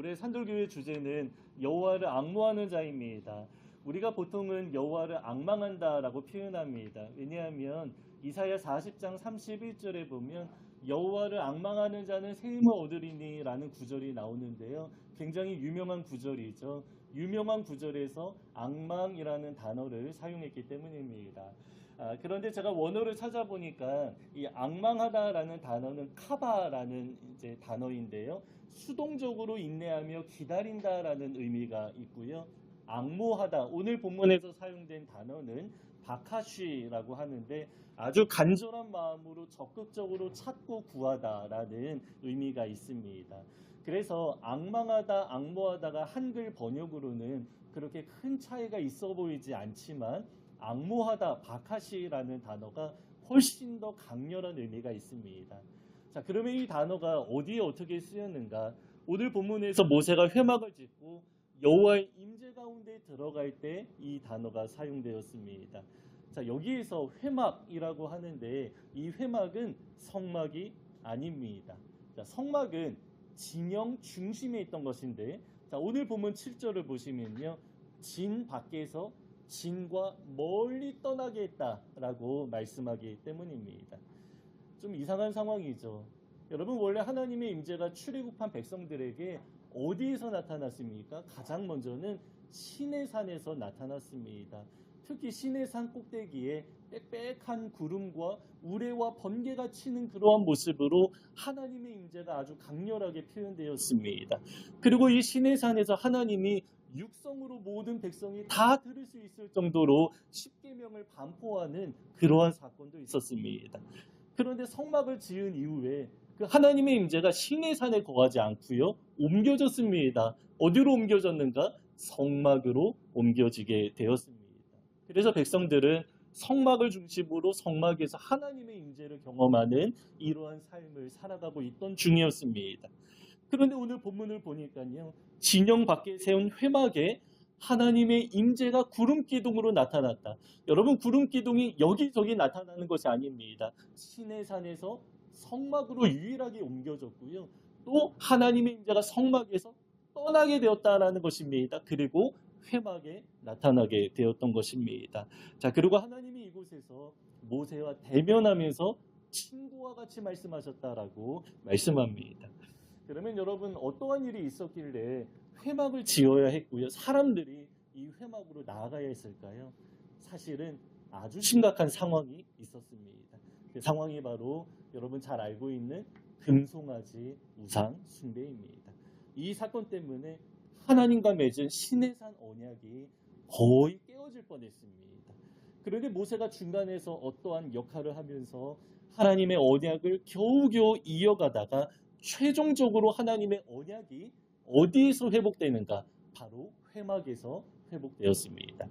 올해 산돌교회 주제는 여호와를 악모하는 자입니다. 우리가 보통은 여호와를 악망한다라고 표현합니다. 왜냐하면 이사야 40장 31절에 보면 여호와를 악망하는 자는 세임을 얻으리니라는 구절이 나오는데요. 굉장히 유명한 구절이죠. 유명한 구절에서 악망이라는 단어를 사용했기 때문입니다. 아, 그런데 제가 원어를 찾아보니까 이 악망하다라는 단어는 카바라는 이제 단어인데요. 수동적으로 인내하며 기다린다라는 의미가 있고요. 악모하다 오늘 본문에서 사용된 단어는 바카쉬라고 하는데 아주 간절한 마음으로 적극적으로 찾고 구하다라는 의미가 있습니다. 그래서 악망하다, 악모하다가 한글 번역으로는 그렇게 큰 차이가 있어 보이지 않지만 악모하다, 바카시라는 단어가 훨씬 더 강렬한 의미가 있습니다. 자, 그러면 이 단어가 어디에 어떻게 쓰였는가? 오늘 본문에서 모세가 회막을 짓고 여호와의 임재 가운데 들어갈 때 이 단어가 사용되었습니다. 자, 여기에서 회막이라고 하는데 이 회막은 성막이 아닙니다. 자, 성막은 진영 중심에 있던 것인데 자, 오늘 본문 7절을 보시면요. 진 밖에서 진과 멀리 떠나게 했다라고 말씀하기 때문입니다. 좀 이상한 상황이죠. 여러분 원래 하나님의 임재가 출애굽한 백성들에게 어디에서 나타났습니까? 가장 먼저는 신의 산에서 나타났습니다. 특히 신의 산 꼭대기에 빽빽한 구름과 우레와 번개가 치는 그러한 모습으로 하나님의 임재가 아주 강렬하게 표현되었습니다. 그리고 이 신의 산에서 하나님이 육성으로 모든 백성이 다 들을 수 있을 정도로 십계명을 반포하는 그러한 사건도 있었습니다. 그런데 성막을 지은 이후에 그 하나님의 임재가 신의 산에 거하지 않고요. 옮겨졌습니다. 어디로 옮겨졌는가? 성막으로 옮겨지게 되었습니다. 그래서 백성들은 성막을 중심으로 성막에서 하나님의 임재를 경험하는 이러한 삶을 살아가고 있던 중이었습니다. 그런데 오늘 본문을 보니까요. 진영 밖에 세운 회막에 하나님의 임재가 구름 기둥으로 나타났다. 여러분 구름 기둥이 여기저기 나타나는 것이 아닙니다. 신의 산에서 성막으로 유일하게 옮겨졌고요. 또 하나님의 임재가 성막에서 떠나게 되었다라는 것입니다. 그리고 회막에 나타나게 되었던 것입니다. 자, 그리고 하나님이 이곳에서 모세와 대면하면서 친구와 같이 말씀하셨다라고 말씀합니다. 그러면 여러분 어떠한 일이 있었길래 회막을 지어야 했고요. 사람들이 이 회막으로 나아가야 했을까요? 사실은 아주 심각한 상황이 있었습니다. 그 상황이 바로 여러분 잘 알고 있는 금송아지 우상 숭배입니다. 이 사건 때문에 하나님과 맺은 신의 산 언약이 거의 깨어질 뻔했습니다. 그런데 모세가 중간에서 어떠한 역할을 하면서 하나님의 언약을 겨우겨우 이어가다가 최종적으로 하나님의 언약이 어디에서 회복되는가? 바로 회막에서 회복되었습니다.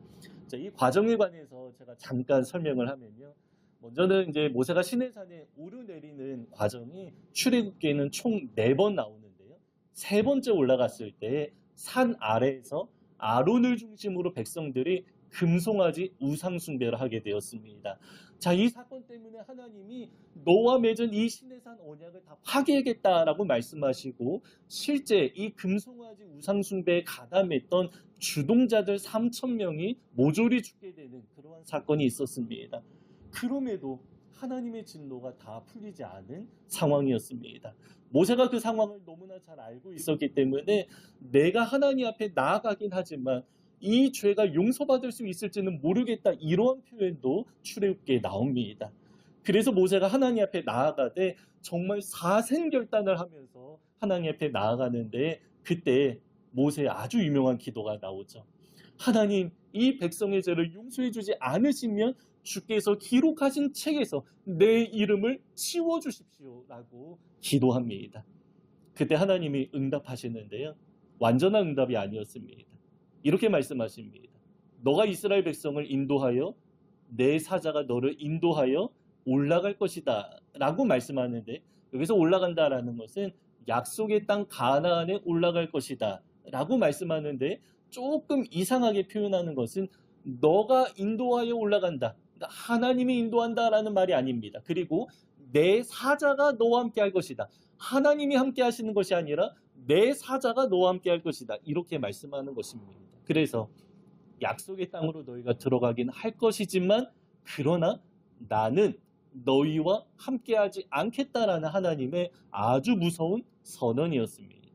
자, 이 과정에 관해서 제가 잠깐 설명을 하면요. 먼저는 이제 모세가 시내산에 오르내리는 과정이 출애굽기에는 총 네 번 나오는데요. 세 번째 올라갔을 때 산 아래에서 아론을 중심으로 백성들이 금송아지 우상 숭배를 하게 되었습니다. 자, 이 사건 때문에 하나님이 너와 맺은 이 시내산 언약을 다 파괴하겠다라고 말씀하시고 실제 이 금송아지 우상 숭배에 가담했던 주동자들 3천 명이 모조리 죽게 되는 그러한 사건이 있었습니다. 그럼에도 하나님의 진노가 다 풀리지 않은 상황이었습니다. 모세가 그 상황을 너무나 잘 알고 있었기 때문에 내가 하나님 앞에 나아가긴 하지만 이 죄가 용서받을 수 있을지는 모르겠다 이러한 표현도 출애굽기에 나옵니다. 그래서 모세가 하나님 앞에 나아가되 정말 사생결단을 하면서 하나님 앞에 나아가는데 그때 모세의 아주 유명한 기도가 나오죠. 하나님 이 백성의 죄를 용서해 주지 않으시면 주께서 기록하신 책에서 내 이름을 치워 주십시오라고 기도합니다. 그때 하나님이 응답하시는데요. 완전한 응답이 아니었습니다. 이렇게 말씀하십니다. 너가 이스라엘 백성을 인도하여 내 사자가 너를 인도하여 올라갈 것이다 라고 말씀하는데 여기서 올라간다라는 것은 약속의 땅 가나안에 올라갈 것이다 라고 말씀하는데 조금 이상하게 표현하는 것은 너가 인도하여 올라간다. 하나님이 인도한다라는 말이 아닙니다. 그리고 내 사자가 너와 함께 할 것이다. 하나님이 함께 하시는 것이 아니라 내 사자가 너와 함께 할 것이다. 이렇게 말씀하는 것입니다. 그래서 약속의 땅으로 너희가 들어가긴 할 것이지만 그러나 나는 너희와 함께하지 않겠다라는 하나님의 아주 무서운 선언이었습니다.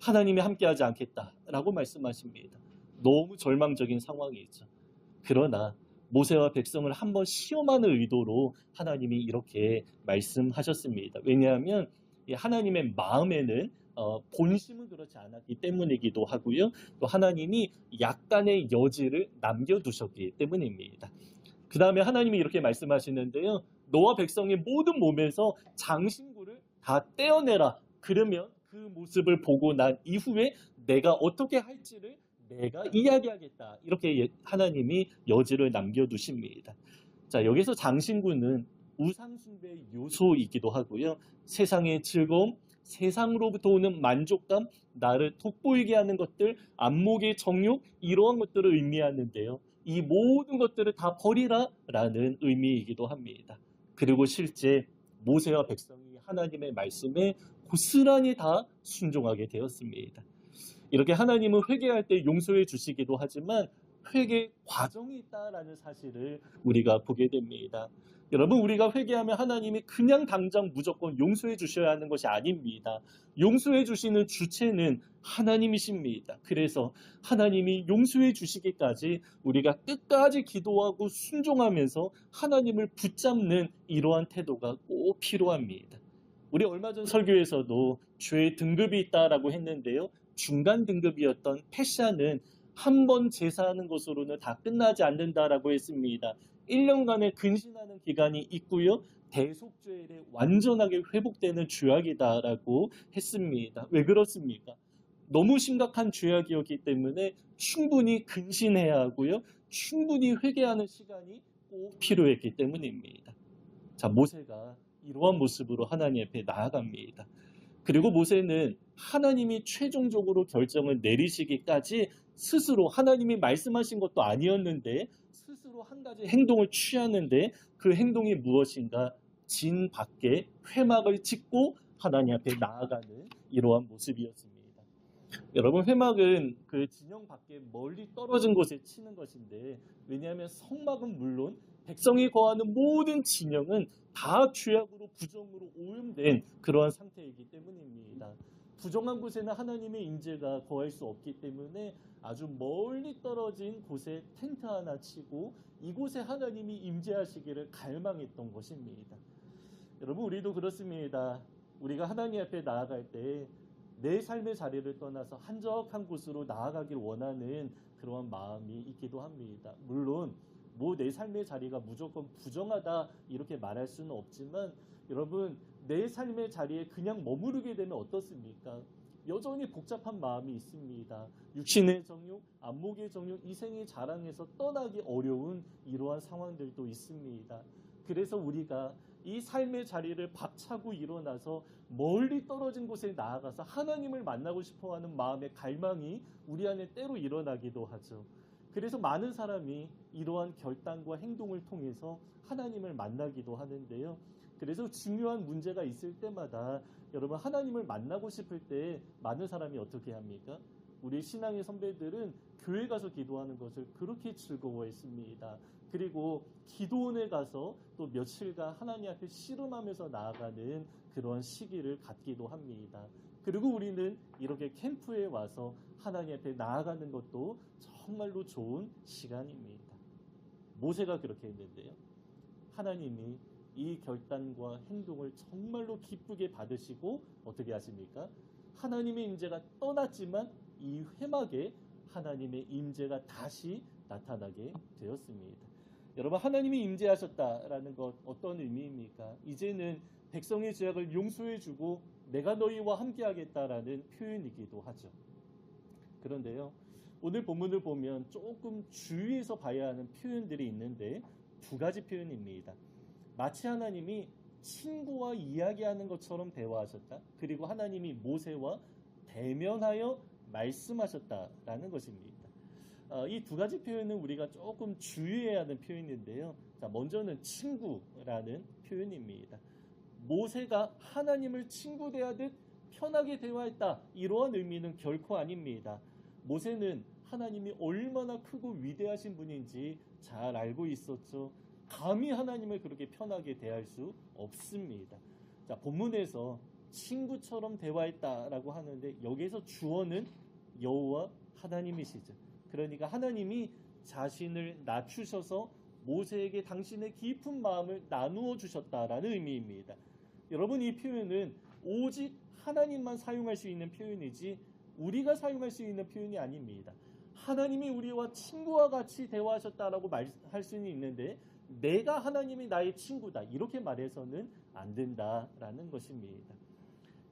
하나님이 함께하지 않겠다라고 말씀하십니다. 너무 절망적인 상황이죠. 그러나 모세와 백성을 한번 시험하는 의도로 하나님이 이렇게 말씀하셨습니다. 왜냐하면 이 하나님의 마음에는 어, 본심은 그렇지 않았기 때문이기도 하고요. 또 하나님이 약간의 여지를 남겨두셨기 때문입니다. 그 다음에 하나님이 이렇게 말씀하시는데요. 너와 백성의 모든 몸에서 장신구를 다 떼어내라. 그러면 그 모습을 보고 난 이후에 내가 어떻게 할지를 내가 이야기하겠다. 이렇게 예- 하나님이 여지를 남겨두십니다. 자, 여기서 장신구는 우상숭배의 요소이기도 하고요. 세상의 즐거움, 세상으로부터 오는 만족감, 나를 돋보이게 하는 것들, 안목의 정욕, 이러한 것들을 의미하는데요. 이 모든 것들을 다 버리라 라는 의미이기도 합니다. 그리고 실제 모세와 백성이 하나님의 말씀에 고스란히 다 순종하게 되었습니다. 이렇게 하나님은 회개할 때 용서해 주시기도 하지만 회개 과정이 있다라는 사실을 우리가 보게 됩니다. 여러분 우리가 회개하면 하나님이 그냥 당장 무조건 용서해 주셔야 하는 것이 아닙니다. 용서해 주시는 주체는 하나님이십니다. 그래서 하나님이 용서해 주시기까지 우리가 끝까지 기도하고 순종하면서 하나님을 붙잡는 이러한 태도가 꼭 필요합니다. 우리 얼마 전 설교에서도 죄의 등급이 있다라고 했는데요. 중간 등급이었던 패샤는 한 번 제사하는 것으로는 다 끝나지 않는다라고 했습니다. 1년간의 근신하는 기간이 있고요. 대속죄에 완전하게 회복되는 죄악이다라고 했습니다. 왜 그렇습니까? 너무 심각한 죄악이었기 때문에 충분히 근신해야 하고요. 충분히 회개하는 시간이 꼭 필요했기 때문입니다. 자, 모세가 이러한 모습으로 하나님 앞에 나아갑니다. 그리고 모세는 하나님이 최종적으로 결정을 내리시기까지 스스로 하나님이 말씀하신 것도 아니었는데 스스로 한 가지 행동을 취하는데 그 행동이 무엇인가 진 밖에 회막을 짓고 하나님 앞에 나아가는 이러한 모습이었습니다. 여러분 회막은 그 진영 밖에 멀리 떨어진 곳에 치는 것인데 왜냐하면 성막은 물론 백성이 거하는 모든 진영은 다 죄악으로 부정으로 오염된 그러한 상태이기 때문입니다. 부정한 곳에는 하나님의 임재가 거할 수 없기 때문에 아주 멀리 떨어진 곳에 텐트 하나 치고 이곳에 하나님이 임재하시기를 갈망했던 것입니다. 여러분 우리도 그렇습니다. 우리가 하나님 앞에 나아갈 때 내 삶의 자리를 떠나서 한적한 곳으로 나아가길 원하는 그러한 마음이 있기도 합니다. 물론 뭐 내 삶의 자리가 무조건 부정하다 이렇게 말할 수는 없지만 여러분 내 삶의 자리에 그냥 머무르게 되면 어떻습니까? 여전히 복잡한 마음이 있습니다. 육신의 정욕, 안목의 정욕, 이생의 자랑에서 떠나기 어려운 이러한 상황들도 있습니다. 그래서 우리가 이 삶의 자리를 박차고 일어나서 멀리 떨어진 곳에 나아가서 하나님을 만나고 싶어 하는 마음의 갈망이 우리 안에 때로 일어나기도 하죠. 그래서 많은 사람이 이러한 결단과 행동을 통해서 하나님을 만나기도 하는데요. 그래서 중요한 문제가 있을 때마다 여러분 하나님을 만나고 싶을 때 많은 사람이 어떻게 합니까? 우리 신앙의 선배들은 교회 가서 기도하는 것을 그렇게 즐거워했습니다. 그리고 기도원에 가서 또 며칠간 하나님 앞에 씨름하면서 나아가는 그런 시기를 갖기도 합니다. 그리고 우리는 이렇게 캠프에 와서 하나님 앞에 나아가는 것도 정말로 좋은 시간입니다. 모세가 그렇게 했는데요. 하나님이 이 결단과 행동을 정말로 기쁘게 받으시고 어떻게 하십니까? 하나님의 임재가 떠났지만 이 회막에 하나님의 임재가 다시 나타나게 되었습니다. 여러분 하나님이 임재하셨다라는 것 어떤 의미입니까? 이제는 백성의 죄악을 용서해 주고 내가 너희와 함께 하겠다라는 표현이기도 하죠. 그런데요. 오늘 본문을 보면 조금 주의해서 봐야 하는 표현들이 있는데 두 가지 표현입니다. 마치 하나님이 친구와 이야기하는 것처럼 대화하셨다. 그리고 하나님이 모세와 대면하여 말씀하셨다라는 것입니다. 어, 이두 가지 표현은 우리가 조금 주의해야 하는 표현인데요. 자, 먼저는 친구라는 표현입니다. 모세가 하나님을 친구 대하듯 편하게 대화했다. 이러한 의미는 결코 아닙니다. 모세는 하나님이 얼마나 크고 위대하신 분인지 잘 알고 있었죠. 감히 하나님을 그렇게 편하게 대할 수 없습니다. 자, 본문에서 친구처럼 대화했다라고 하는데 여기에서 주어는 여호와 하나님이시죠. 그러니까 하나님이 자신을 낮추셔서 모세에게 당신의 깊은 마음을 나누어 주셨다라는 의미입니다. 여러분 이 표현은 오직 하나님만 사용할 수 있는 표현이지 우리가 사용할 수 있는 표현이 아닙니다. 하나님이 우리와 친구와 같이 대화하셨다라고 말할 수는 있는데 내가 하나님이 나의 친구다 이렇게 말해서는 안 된다라는 것입니다.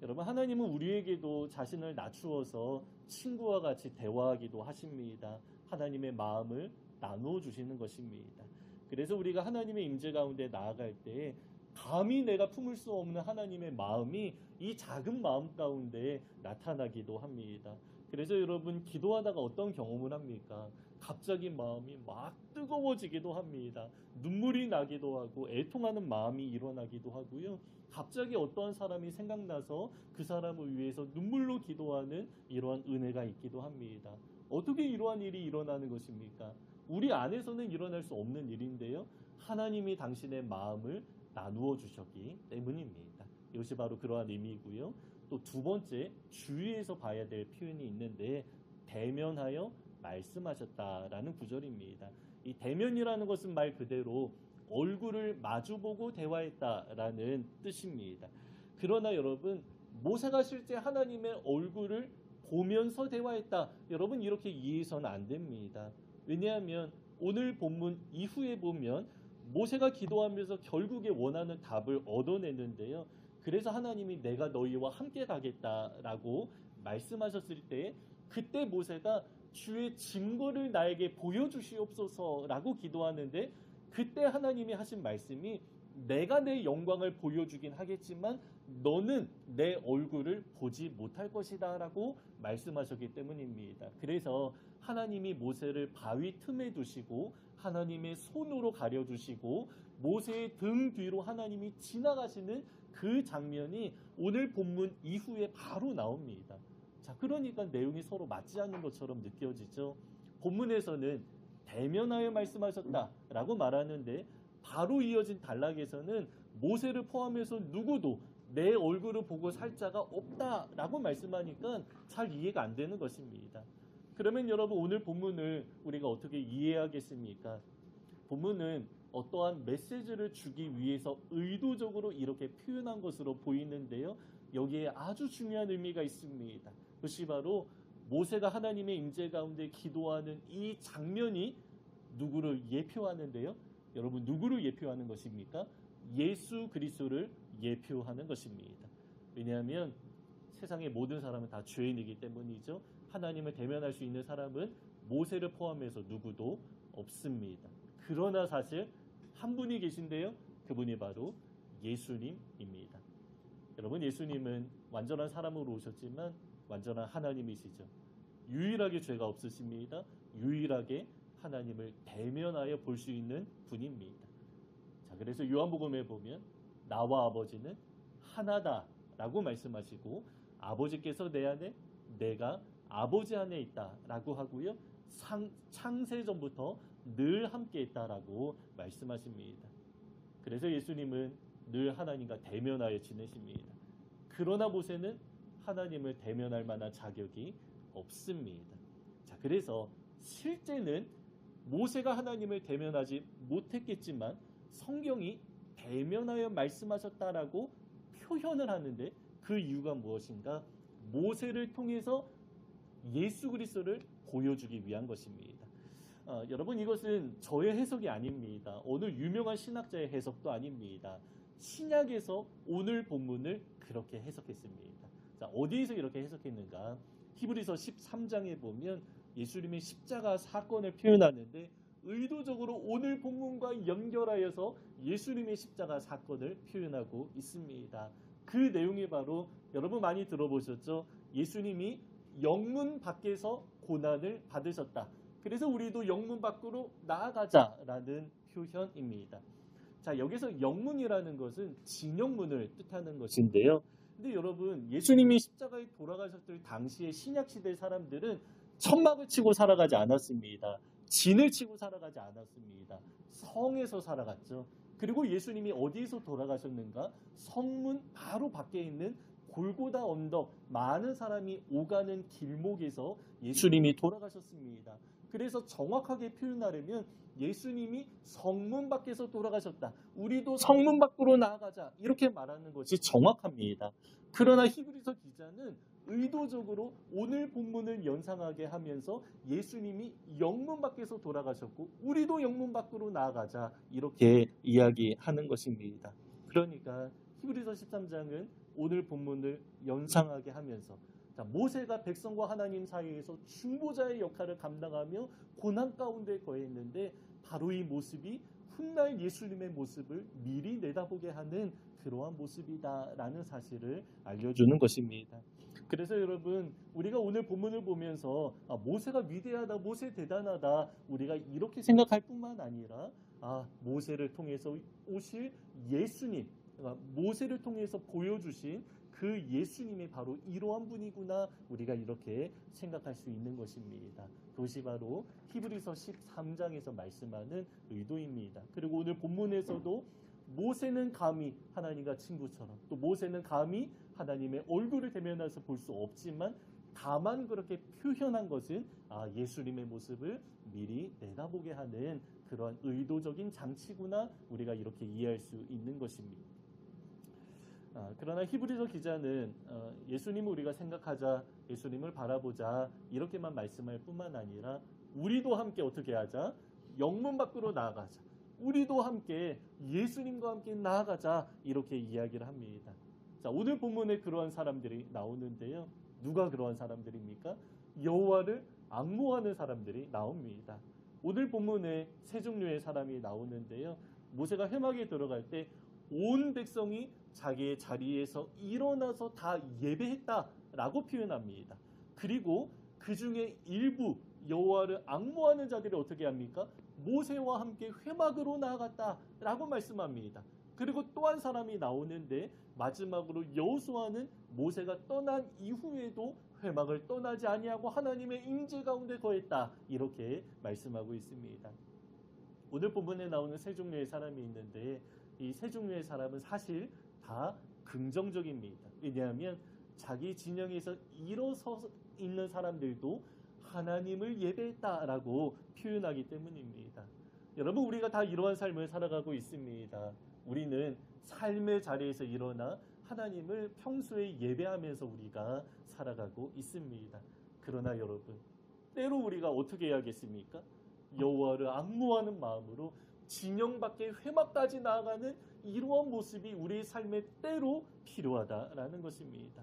여러분 하나님은 우리에게도 자신을 낮추어서 친구와 같이 대화하기도 하십니다. 하나님의 마음을 나누어 주시는 것입니다. 그래서 우리가 하나님의 임재 가운데 나아갈 때 감히 내가 품을 수 없는 하나님의 마음이 이 작은 마음 가운데 나타나기도 합니다. 그래서 여러분 기도하다가 어떤 경험을 합니까? 갑자기 마음이 막 뜨거워지기도 합니다. 눈물이 나기도 하고 애통하는 마음이 일어나기도 하고요. 갑자기 어떠한 사람이 생각나서 그 사람을 위해서 눈물로 기도하는 이러한 은혜가 있기도 합니다. 어떻게 이러한 일이 일어나는 것입니까? 우리 안에서는 일어날 수 없는 일인데요. 하나님이 당신의 마음을 나누어 주셨기 때문입니다. 이것이 바로 그러한 의미이고요. 또 두 번째 주위에서 봐야 될 표현이 있는데 대면하여 말씀하셨다라는 구절입니다. 이 대면이라는 것은 말 그대로 얼굴을 마주보고 대화했다라는 뜻입니다. 그러나 여러분 모세가 실제 하나님의 얼굴을 보면서 대화했다. 여러분 이렇게 이해해서는 안 됩니다. 왜냐하면 오늘 본문 이후에 보면 모세가 기도하면서 결국에 원하는 답을 얻어내는데요. 그래서 하나님이 내가 너희와 함께 가겠다라고 말씀하셨을 때 그때 모세가 주의 증거를 나에게 보여주시옵소서라고 기도하는데 그때 하나님이 하신 말씀이 내가 내 영광을 보여주긴 하겠지만 너는 내 얼굴을 보지 못할 것이다 라고 말씀하셨기 때문입니다. 그래서 하나님이 모세를 바위 틈에 두시고 하나님의 손으로 가려 두시고 모세의 등 뒤로 하나님이 지나가시는 그 장면이 오늘 본문 이후에 바로 나옵니다. 자, 그러니까 내용이 서로 맞지 않는 것처럼 느껴지죠. 본문에서는 대면하여 말씀하셨다라고 말하는데 바로 이어진 단락에서는 모세를 포함해서 누구도 내 얼굴을 보고 살 자가 없다라고 말씀하니까 잘 이해가 안 되는 것입니다. 그러면 여러분 오늘 본문을 우리가 어떻게 이해하겠습니까? 본문은 어떠한 메시지를 주기 위해서 의도적으로 이렇게 표현한 것으로 보이는데요. 여기에 아주 중요한 의미가 있습니다. 그것이 바로 모세가 하나님의 임재 가운데 기도하는 이 장면이 누구를 예표하는데요. 여러분 누구를 예표하는 것입니까? 예수 그리스도를 예표하는 것입니다. 왜냐하면 세상의 모든 사람은 다 죄인이기 때문이죠. 하나님을 대면할 수 있는 사람은 모세를 포함해서 누구도 없습니다. 그러나 사실 한 분이 계신데요. 그분이 바로 예수님입니다. 여러분 예수님은 완전한 사람으로 오셨지만 완전한 하나님이시죠. 유일하게 죄가 없으십니다. 유일하게 하나님을 대면하여 볼 수 있는 분입니다. 자, 그래서 요한복음에 보면 나와 아버지는 하나다라고 말씀하시고 아버지께서 내 안에 내가 아버지 안에 있다라고 하고요. 상, 창세 전부터 늘 함께 있다라고 말씀하십니다. 그래서 예수님은 늘 하나님과 대면하여 지내십니다. 그러나 모세는 하나님을 대면할 만한 자격이 없습니다. 자, 그래서 실제는 모세가 하나님을 대면하지 못했겠지만 성경이 대면하여 말씀하셨다라고 표현을 하는데 그 이유가 무엇인가? 모세를 통해서 예수 그리스도를 보여주기 위한 것입니다. 어, 여러분 이것은 저의 해석이 아닙니다. 오늘 유명한 신학자의 해석도 아닙니다. 신약에서 오늘 본문을 그렇게 해석했습니다. 자, 어디에서 이렇게 해석했는가? 히브리서 13장에 보면 예수님의 십자가 사건을 표현하는데 의도적으로 오늘 본문과 연결하여서 예수님의 십자가 사건을 표현하고 있습니다. 그 내용이 바로 여러분 많이 들어보셨죠? 예수님이 영문 밖에서 고난을 받으셨다. 그래서 우리도 영문 밖으로 나아가자라는 표현입니다. 자, 여기서 영문이라는 것은 진영문을 뜻하는 것인데요. 근데 여러분 예수님이 십자가에 돌아가셨을 당시의 신약 시대 사람들은 천막을 치고 살아가지 않았습니다. 진을 치고 살아가지 않았습니다. 성에서 살아갔죠. 그리고 예수님이 어디에서 돌아가셨는가? 성문 바로 밖에 있는 골고다 언덕 많은 사람이 오가는 길목에서 예수님이 돌아가셨습니다. 그래서 정확하게 표현하려면 예수님이 성문 밖에서 돌아가셨다. 우리도 성문 밖으로 나아가자. 이렇게 말하는 것이 정확합니다. 그러나 히브리서 기자는 의도적으로 오늘 본문을 연상하게 하면서 예수님이 영문 밖에서 돌아가셨고 우리도 영문 밖으로 나아가자. 이렇게 이야기하는 것입니다. 그러니까 히브리서 13장은 오늘 본문을 연상하게 하면서 자, 모세가 백성과 하나님 사이에서 중보자의 역할을 감당하며 고난 가운데 거했는데 바로 이 모습이 훗날 예수님의 모습을 미리 내다보게 하는 그러한 모습이다라는 사실을 알려주는 것입니다. 그래서 여러분 우리가 오늘 본문을 보면서 아, 모세가 위대하다, 모세 대단하다 우리가 이렇게 생각할 뿐만 아니라 아, 모세를 통해서 오실 예수님, 그러니까 모세를 통해서 보여주신 그 예수님이 바로 이러한 분이구나 우리가 이렇게 생각할 수 있는 것입니다. 그것이 바로 히브리서 13장에서 말씀하는 의도입니다. 그리고 오늘 본문에서도 모세는 감히 하나님과 친구처럼 또 모세는 감히 하나님의 얼굴을 대면해서 볼 수 없지만 다만 그렇게 표현한 것은 아, 예수님의 모습을 미리 내다보게 하는 그런 의도적인 장치구나 우리가 이렇게 이해할 수 있는 것입니다. 아, 그러나 히브리서 기자는 어, 예수님을 우리가 생각하자, 예수님을 바라보자 이렇게만 말씀할 뿐만 아니라 우리도 함께 어떻게 하자? 영문 밖으로 나아가자. 우리도 함께 예수님과 함께 나아가자 이렇게 이야기를 합니다. 자 오늘 본문에 그러한 사람들이 나오는데요. 누가 그러한 사람들입니까? 여호와를 악모하는 사람들이 나옵니다. 오늘 본문에 세 종류의 사람이 나오는데요. 모세가 회막에 들어갈 때 온 백성이 자기의 자리에서 일어나서 다 예배했다라고 표현합니다. 그리고 그 중에 일부 여호와를 악모하는 자들이 어떻게 합니까? 모세와 함께 회막으로 나아갔다라고 말씀합니다. 그리고 또 한 사람이 나오는데 마지막으로 여호수아는 모세가 떠난 이후에도 회막을 떠나지 아니하고 하나님의 임재 가운데 거했다 이렇게 말씀하고 있습니다. 오늘 본문에 나오는 세 종류의 사람이 있는데 이 세 종류의 사람은 사실 다 긍정적입니다. 왜냐하면 자기 진영에서 일어서 있는 사람들도 하나님을 예배했다라고 표현하기 때문입니다. 여러분 우리가 다 이러한 삶을 살아가고 있습니다. 우리는 삶의 자리에서 일어나 하나님을 평소에 예배하면서 우리가 살아가고 있습니다. 그러나 여러분 때로 우리가 어떻게 해야겠습니까? 여호와를 악무하는 마음으로 진영 밖에 회막까지 나아가는 이러한 모습이 우리의 삶에 때로 필요하다라는 것입니다.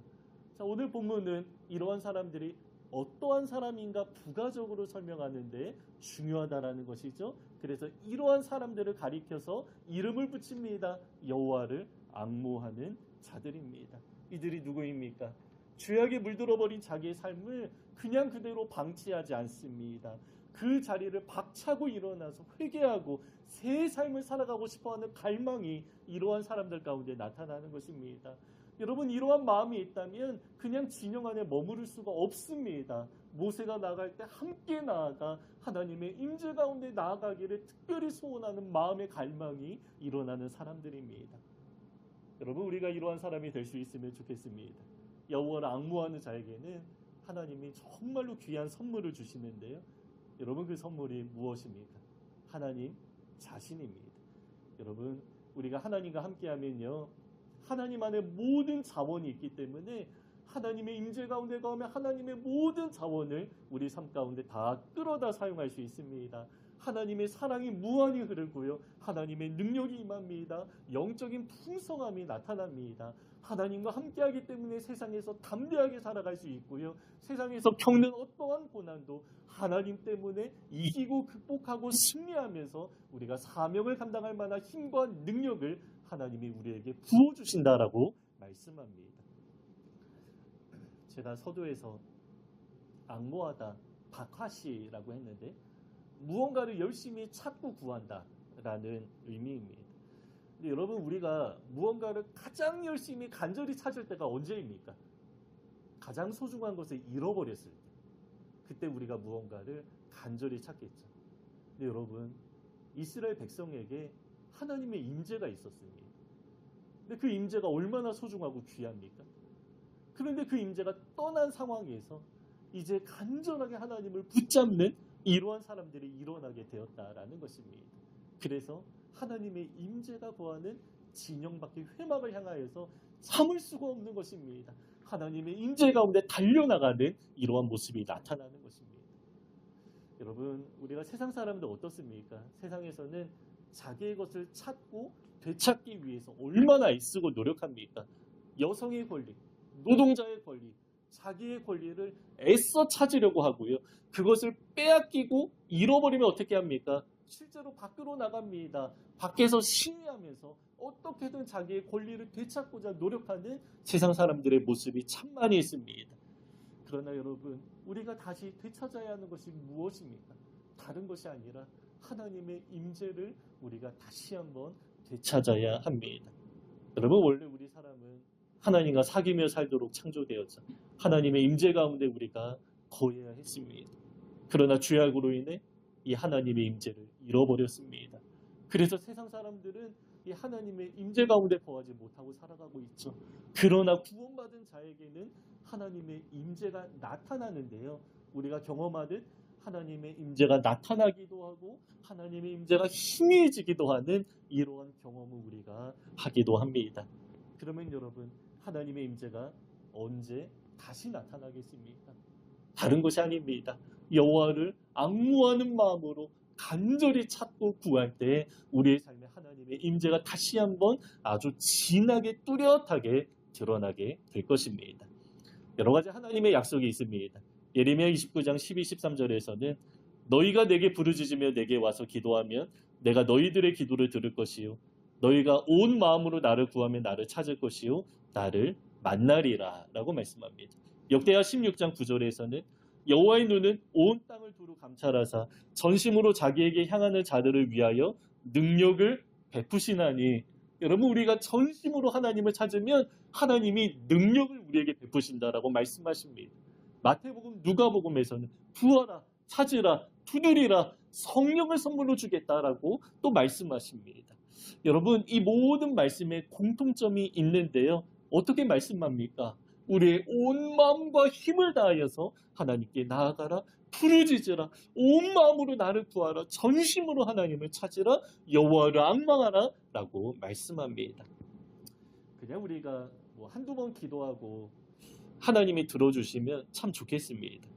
자, 오늘 본문은 이러한 사람들이 어떠한 사람인가 부가적으로 설명하는데 중요하다라는 것이죠. 그래서 이러한 사람들을 가리켜서 이름을 붙입니다. 여호와를 악모하는 자들입니다. 이들이 누구입니까? 죄악에 물들어 버린 자기의 삶을 그냥 그대로 방치하지 않습니다. 그 자리를 박차고 일어나서 회개하고 새 삶을 살아가고 싶어하는 갈망이 이러한 사람들 가운데 나타나는 것입니다. 여러분 이러한 마음이 있다면 그냥 진영 안에 머무를 수가 없습니다. 모세가 나갈 때 함께 나아가 하나님의 임재 가운데 나아가기를 특별히 소원하는 마음의 갈망이 일어나는 사람들입니다. 여러분 우리가 이러한 사람이 될 수 있으면 좋겠습니다. 여호와를 악무하는 자에게는 하나님이 정말로 귀한 선물을 주시는데요. 여러분 그 선물이 무엇입니까? 하나님 자신입니다. 여러분 우리가 하나님과 함께하면요. 하나님 안에 모든 자원이 있기 때문에 하나님의 임재 가운데 가면 하나님의 모든 자원을 우리 삶 가운데 다 끌어다 사용할 수 있습니다. 하나님의 사랑이 무한히 흐르고요. 하나님의 능력이 임합니다. 영적인 풍성함이 나타납니다. 하나님과 함께하기 때문에 세상에서 담대하게 살아갈 수 있고요. 세상에서 겪는 어떠한 고난도 하나님 때문에 이기고 극복하고 승리하면서 우리가 사명을 감당할 만한 힘과 능력을 하나님이 우리에게 부어주신다라고 말씀합니다. 제가 서두에서 악모하다 박하시라고 했는데 무언가를 열심히 찾고 구한다라는 의미입니다. 여러분 우리가 무언가를 가장 열심히 간절히 찾을 때가 언제입니까? 가장 소중한 것을 잃어버렸을 때. 그때 우리가 무언가를 간절히 찾겠죠. 근데 여러분 이스라엘 백성에게 하나님의 임재가 있었습니다. 근데 그 임재가 얼마나 소중하고 귀합니까? 그런데 그 임재가 떠난 상황에서 이제 간절하게 하나님을 붙잡는 이러한 사람들이 일어나게 되었다라는 것입니다. 그래서 하나님의 임재가 거하는 진영 밖의 회막을 향하여서 참을 수가 없는 것입니다. 하나님의 임재 가운데 달려나가는 이러한 모습이 나타나는 것입니다. 여러분, 우리가 세상 사람들 어떻습니까? 세상에서는 자기의 것을 찾고 되찾기 위해서 얼마나 애쓰고 노력합니까? 여성의 권리, 노동자의 권리, 자기의 권리를 애써 찾으려고 하고요. 그것을 빼앗기고 잃어버리면 어떻게 합니까? 실제로 밖으로 나갑니다. 밖에서 시위하면서 어떻게든 자기의 권리를 되찾고자 노력하는 세상 사람들의 모습이 참 많이 있습니다. 그러나 여러분, 우리가 다시 되찾아야 하는 것이 무엇입니까? 다른 것이 아니라 하나님의 임재를 우리가 다시 한번 되찾아야 합니다. 여러분, 원래 우리 사람은 하나님과 사귀며 살도록 창조되었죠. 하나님의 임재 가운데 우리가 거해야 했습니다. 그러나 죄악으로 인해 이 하나님의 임재를 잃어버렸습니다. 그래서 세상 사람들은 이 하나님의 임재 가운데 거하지 못하고 살아가고 있죠. 그러나 구원받은 자에게는 하나님의 임재가 나타나는데요. 우리가 경험하듯 하나님의 임재가 나타나기도 하고 하나님의 임재가 희미해지기도 하는 이러한 경험을 우리가 하기도 합니다. 그러면 여러분 하나님의 임재가 언제 다시 나타나겠습니까? 다른 것이 아닙니다. 여호와를 악무하는 마음으로 간절히 찾고 구할 때 우리의 삶에 하나님의 임재가 다시 한번 아주 진하게 뚜렷하게 드러나게 될 것입니다. 여러 가지 하나님의 약속이 있습니다. 예레미야 29장 12, 13절에서는 너희가 내게 부르짖으며 내게 와서 기도하면 내가 너희들의 기도를 들을 것이요 너희가 온 마음으로 나를 구하면 나를 찾을 것이요 나를 만나리라라고 말씀합니다. 역대하 16장 9절에서는 여호와의 눈은 온 땅을 두루 감찰하사 전심으로 자기에게 향하는 자들을 위하여 능력을 베푸시나니 여러분 우리가 전심으로 하나님을 찾으면 하나님이 능력을 우리에게 베푸신다라고 말씀하십니다. 마태복음 누가복음에서는 구하라 찾으라 두드리라 성령을 선물로 주겠다라고 또 말씀하십니다. 여러분 이 모든 말씀에 공통점이 있는데요. 어떻게 말씀합니까? 우리의 온 마음과 힘을 다하여서 하나님께 나아가라 부르짖으라 온 마음으로 나를 구하라 전심으로 하나님을 찾으라 여호와를 악망하라 라고 말씀합니다. 그냥 우리가 뭐 한두 번 기도하고 하나님이 들어주시면 참 좋겠습니다.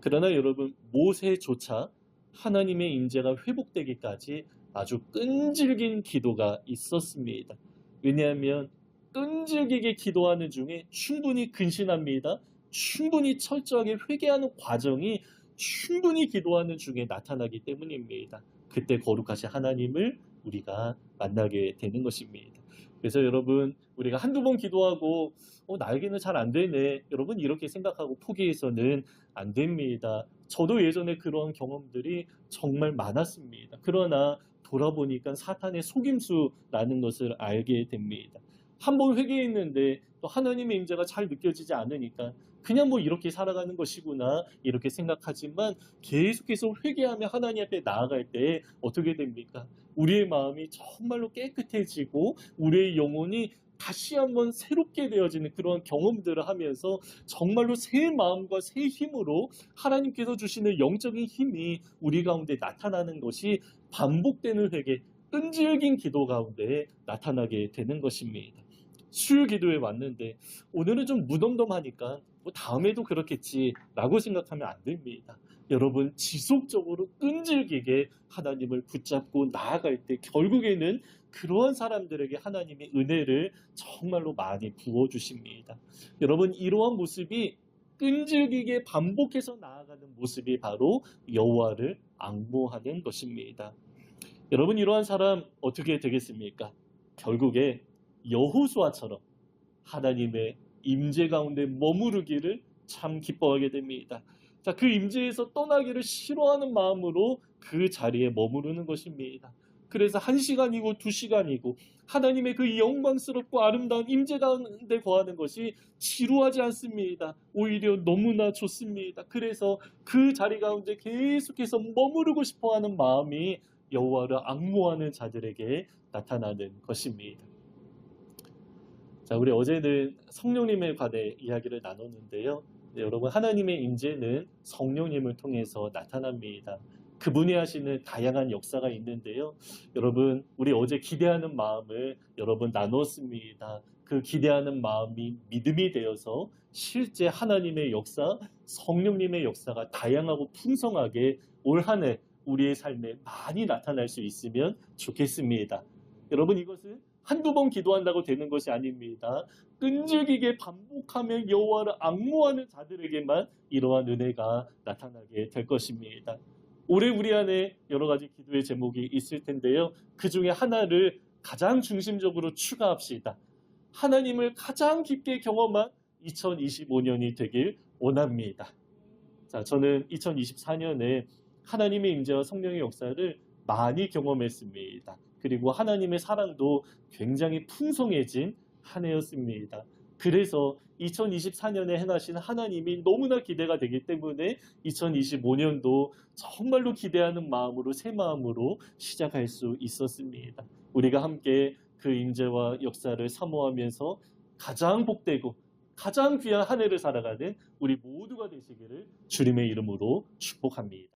그러나 여러분 모세조차 하나님의 임재가 회복되기까지 아주 끈질긴 기도가 있었습니다. 왜냐하면 끈질기게 기도하는 중에 충분히 근신합니다. 충분히 철저하게 회개하는 과정이 충분히 기도하는 중에 나타나기 때문입니다. 그때 거룩하신 하나님을 우리가 만나게 되는 것입니다. 그래서 여러분 우리가 한두 번 기도하고 어, 나에게는 잘 안 되네. 여러분 이렇게 생각하고 포기해서는 안 됩니다. 저도 예전에 그런 경험들이 정말 많았습니다. 그러나 돌아보니까 사탄의 속임수라는 것을 알게 됩니다. 한 번 회개했는데 또 하나님의 임재가 잘 느껴지지 않으니까 그냥 뭐 이렇게 살아가는 것이구나 이렇게 생각하지만 계속해서 회개하며 하나님 앞에 나아갈 때 어떻게 됩니까? 우리의 마음이 정말로 깨끗해지고 우리의 영혼이 다시 한번 새롭게 되어지는 그런 경험들을 하면서 정말로 새 마음과 새 힘으로 하나님께서 주시는 영적인 힘이 우리 가운데 나타나는 것이 반복되는 회개, 끈질긴 기도 가운데 나타나게 되는 것입니다. 수요 기도에 왔는데 오늘은 좀 무덤덤하니까 뭐 다음에도 그렇겠지라고 생각하면 안 됩니다. 여러분 지속적으로 끈질기게 하나님을 붙잡고 나아갈 때 결국에는 그러한 사람들에게 하나님의 은혜를 정말로 많이 부어 주십니다. 여러분 이러한 모습이 끈질기게 반복해서 나아가는 모습이 바로 여호와를 앙모하는 것입니다. 여러분 이러한 사람 어떻게 되겠습니까? 결국에 여호수아처럼 하나님의 임재 가운데 머무르기를 참 기뻐하게 됩니다. 자, 그 임재에서 떠나기를 싫어하는 마음으로 그 자리에 머무르는 것입니다. 그래서 한 시간이고 두 시간이고 하나님의 그 영광스럽고 아름다운 임재 가운데 거하는 것이 지루하지 않습니다. 오히려 너무나 좋습니다. 그래서 그 자리 가운데 계속해서 머무르고 싶어하는 마음이 여호와를 악모하는 자들에게 나타나는 것입니다. 자, 우리 어제는 성령님에 관해 이야기를 나눴는데요. 네, 여러분 하나님의 임재는 성령님을 통해서 나타납니다. 그분이 하시는 다양한 역사가 있는데요. 여러분 우리 어제 기대하는 마음을 여러분 나눴습니다. 그 기대하는 마음이 믿음이 되어서 실제 하나님의 역사, 성령님의 역사가 다양하고 풍성하게 올 한 해 우리의 삶에 많이 나타날 수 있으면 좋겠습니다. 여러분 이것은 한두 번 기도한다고 되는 것이 아닙니다. 끈질기게 반복하며 여호와를 악모하는 자들에게만 이러한 은혜가 나타나게 될 것입니다. 올해 우리 안에 여러 가지 기도의 제목이 있을 텐데요. 그 중에 하나를 가장 중심적으로 추가합시다. 하나님을 가장 깊게 경험한 2025년이 되길 원합니다. 자, 저는 2024년에 하나님의 임재와 성령의 역사를 많이 경험했습니다. 그리고 하나님의 사랑도 굉장히 풍성해진 한 해였습니다. 그래서 2024년에 행하신 하나님이 너무나 기대가 되기 때문에 2025년도 정말로 기대하는 마음으로 새 마음으로 시작할 수 있었습니다. 우리가 함께 그 임재와 역사를 사모하면서 가장 복되고 가장 귀한 한 해를 살아가는 우리 모두가 되시기를 주님의 이름으로 축복합니다.